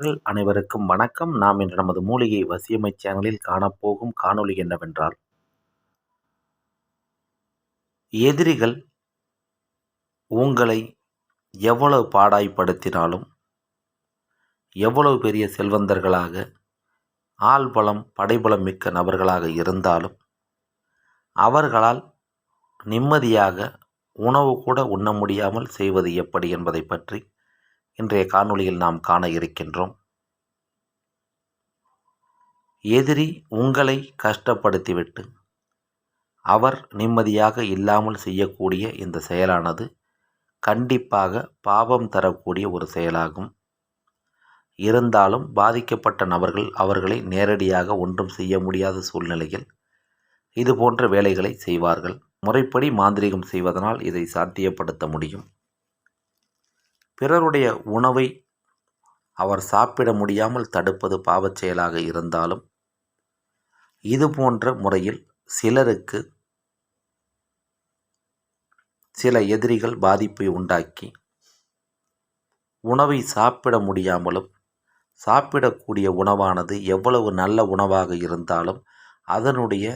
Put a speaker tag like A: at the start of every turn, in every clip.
A: அனைவருக்கும் வணக்கம். நாம் இன்று நமது மூலிகை வசியமை சேனலில் காணப்போகும் காணொளி என்னவென்றால் எதிரிகள் உங்களை எவ்வளவு பாடாய்ப்படுத்தினாலும் எவ்வளவு பெரிய செல்வந்தர்களாக ஆள்பலம் படைபலம் மிக்க நபர்களாக இருந்தாலும் அவர்களால் நிம்மதியாக உணவு கூட உண்ண முடியாமல் செய்வது எப்படி என்பதை பற்றி இன்றைய காணொளியில் நாம் காண இருக்கின்றோம். எதிரி உங்களை கஷ்டப்படுத்திவிட்டு அவர் நிம்மதியாக இல்லாமல் செய்யக்கூடிய இந்த செயலானது கண்டிப்பாக பாபம் தரக்கூடிய ஒரு செயலாகும். இருந்தாலும் பாதிக்கப்பட்ட நபர்கள் அவர்களை நேரடியாக ஒன்றும் செய்ய முடியாத சூழ்நிலையில் இது போன்ற வேலைகளை செய்வார்கள். முறைப்படி மாந்திரீகம் செய்வதனால் இதை சாத்தியப்படுத்த முடியும். பிறருடைய உணவை அவர் சாப்பிட முடியாமல் தடுப்பது பாவச் செயலாக இருந்தாலும் இது போன்ற முறையில் சிலருக்கு சில எதிரிகள் பாதிப்பை உண்டாக்கி உணவை சாப்பிட முடியாமலும் சாப்பிடக்கூடிய உணவானது எவ்வளவு நல்ல உணவாக இருந்தாலும் அதனுடைய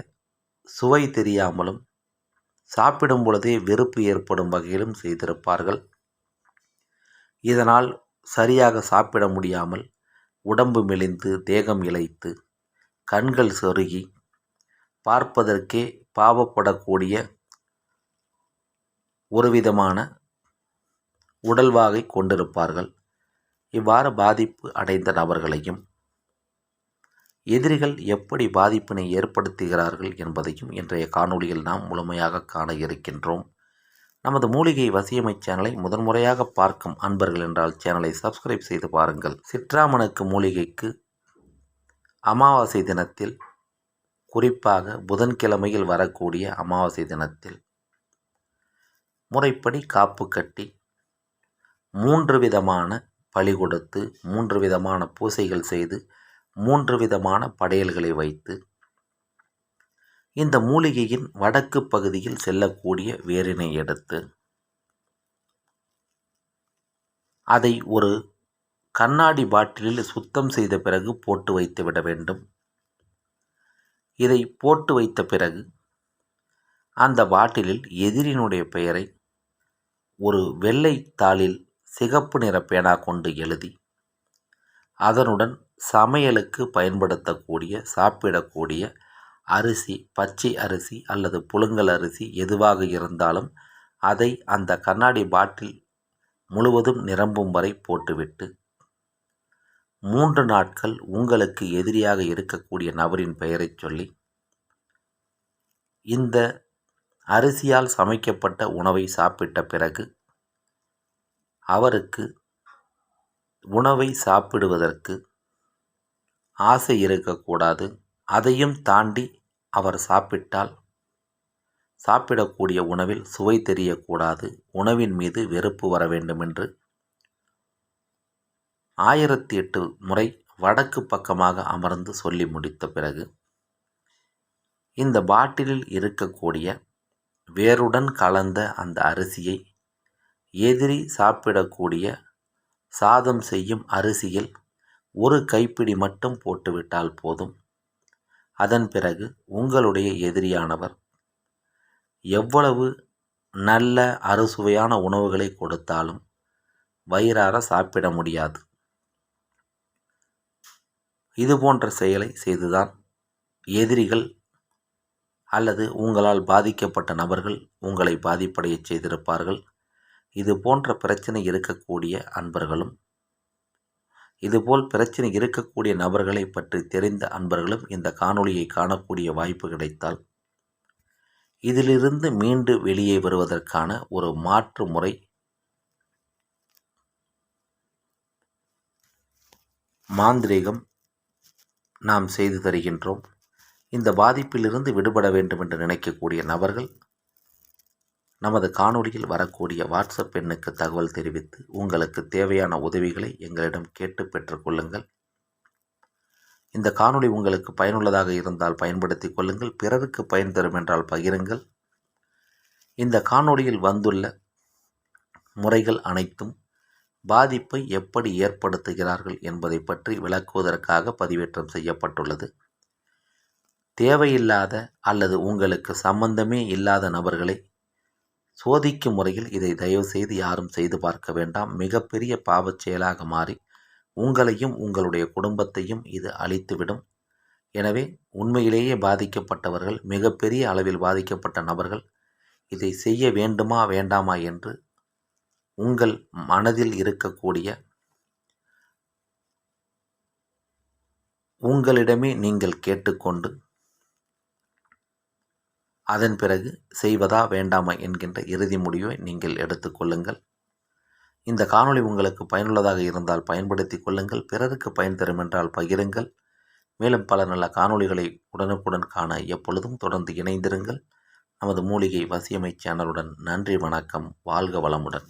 A: சுவை தெரியாமலும் சாப்பிடும் பொழுதே வெறுப்பு ஏற்படும் வகையிலும் செய்திருப்பார்கள். இதனால் சரியாக சாப்பிட முடியாமல் உடம்பு மெலிந்து தேகம் இழைத்து கண்கள் சொருகி பார்ப்பதற்கே பாவப்படக்கூடிய ஒரு விதமான உடல்வாகை கொண்டிருப்பார்கள். இவ்வாறு பாதிப்பு அடைந்த நபர்களையும் எதிரிகள் எப்படி பாதிப்பினை ஏற்படுத்துகிறார்கள் என்பதையும் இன்றைய காணொளியில் நாம் முழுமையாக காண இருக்கின்றோம். நமது மூலிகை வசியமை சேனலை முதன்முறையாக பார்க்கும் அன்பர்கள் என்றால் சேனலை சப்ஸ்கிரைப் செய்து பாருங்கள். சிற்றாமனுக்கு மூலிகைக்கு அமாவாசை தினத்தில் குறிப்பாக புதன்கிழமையில் வரக்கூடிய அமாவாசை தினத்தில் முறைப்படி காப்பு கட்டி மூன்று விதமான பழி கொடுத்து மூன்று விதமான பூசைகள் செய்து மூன்று விதமான படையல்களை வைத்து இந்த மூலிகையின் வடக்கு பகுதியில் செல்லக்கூடிய வேரினை எடுத்து அதை ஒரு கண்ணாடி பாட்டிலில் சுத்தம் செய்த பிறகு போட்டு வைத்து விட வேண்டும். இதை போட்டு வைத்த பிறகு அந்த பாட்டிலில் எதிரினுடைய பெயரை ஒரு வெள்ளை தாளில் சிகப்பு நிற பேனா கொண்டு எழுதி அதனுடன் சமையலுக்கு பயன்படுத்தக்கூடிய சாப்பிடக்கூடிய அரிசி பச்சை அரிசி அல்லது புழுங்கல் அரிசி எதுவாக இருந்தாலும் அதை அந்த கண்ணாடி பாட்டில் முழுவதும் நிரம்பும் வரை போட்டுவிட்டு மூன்று நாட்கள் உங்களுக்கு எதிரியாக இருக்கக்கூடிய நபரின் பெயரைச் சொல்லி இந்த அரிசியால் சமைக்கப்பட்ட உணவை சாப்பிட்ட பிறகு அவருக்கு உணவை சாப்பிடுவதற்கு ஆசை இருக்கக்கூடாது. அதையும் தாண்டி அவர் சாப்பிட்டால் சாப்பிடக்கூடிய உணவில் சுவை தெரியக்கூடாது. உணவின் மீது வெறுப்பு வர வேண்டுமென்று. ஆயிரத்தி எட்டு முறை வடக்கு பக்கமாக அமர்ந்து சொல்லி முடித்த பிறகு இந்த பாட்டிலில் இருக்கக்கூடிய வேருடன் கலந்த அந்த அரிசியை எதிரி சாப்பிடக்கூடிய சாதம் செய்யும் அரிசியில் ஒரு கைப்பிடி மட்டும் போட்டுவிட்டால் போதும். அதன் பிறகு உங்களுடைய எதிரியானவர் எவ்வளவு நல்ல அறுசுவையான உணவுகளை கொடுத்தாலும் வயிறார சாப்பிட முடியாது. இது போன்ற செயலை செய்துதான் எதிரிகள் அல்லது உங்களால் பாதிக்கப்பட்ட நபர்கள் உங்களை பாதிப்படைய செய்திருப்பார்கள். இது போன்ற பிரச்சனை இருக்கக்கூடிய அன்பர்களும் இதுபோல் பிரச்சனை இருக்கக்கூடிய நபர்களை பற்றி தெரிந்த அன்பர்களும் இந்த காணொளியை காணக்கூடிய வாய்ப்பு கிடைத்தால் இதிலிருந்து மீண்டு வெளியே வருவதற்கான ஒரு மாற்று முறை மாந்திரீகம் நாம் செய்து தருகின்றோம். இந்த பாதிப்பிலிருந்து விடுபட வேண்டும் என்று நினைக்கக்கூடிய நபர்கள் நமது காணொளியில் வரக்கூடிய வாட்ஸ்அப் எண்ணுக்கு தகவல் தெரிவித்து உங்களுக்கு தேவையான உதவிகளை எங்களிடம் கேட்டு பெற்றுக்கொள்ளுங்கள் இந்த காணொளி உங்களுக்கு பயனுள்ளதாக இருந்தால் பயன்படுத்தி கொள்ளுங்கள். பிறருக்கு பயன் தரும் என்றால் பகிருங்கள். இந்த காணொளியில் வந்துள்ள முறைகள் அனைத்தும் பாதிப்பை எப்படி ஏற்படுத்துகிறார்கள் என்பதை பற்றி விளக்குவதற்காக பதிவேற்றம் செய்யப்பட்டுள்ளது. தேவையில்லாத அல்லது உங்களுக்கு சம்பந்தமே இல்லாத நபர்களை சோதிக்கும் முறையில் இதை தயவு செய்து யாரும் செய்து பார்க்க வேண்டாம். மிகப்பெரிய பாவச் செயலாக மாறி உங்களையும் உங்களுடைய குடும்பத்தையும் இது அழித்துவிடும். எனவே உண்மையிலேயே பாதிக்கப்பட்டவர்கள் மிகப்பெரிய அளவில் பாதிக்கப்பட்ட நபர்கள் இதை செய்ய வேண்டுமா வேண்டாமா என்று உங்கள் மனதில் இருக்கக்கூடிய உங்களிடமே நீங்கள் கேட்டுக்கொண்டு அதன் பிறகு செய்வதா வேண்டாமா என்கின்ற இறுதி முடிவை நீங்கள் எடுத்துக்கொள்ளுங்கள் இந்த காணொளி உங்களுக்கு பயனுள்ளதாக இருந்தால் பயன்படுத்தி கொள்ளுங்கள். பிறருக்கு பயன் தரும் என்றால் பகிருங்கள். மேலும் பல நல்ல காணொளிகளை உடனுக்குடன் காண எப்பொழுதும் தொடர்ந்து இணைந்திருங்கள். நமது மூலிகை வசியமை சேனலுடன் நன்றி வணக்கம். வாழ்க வளமுடன்.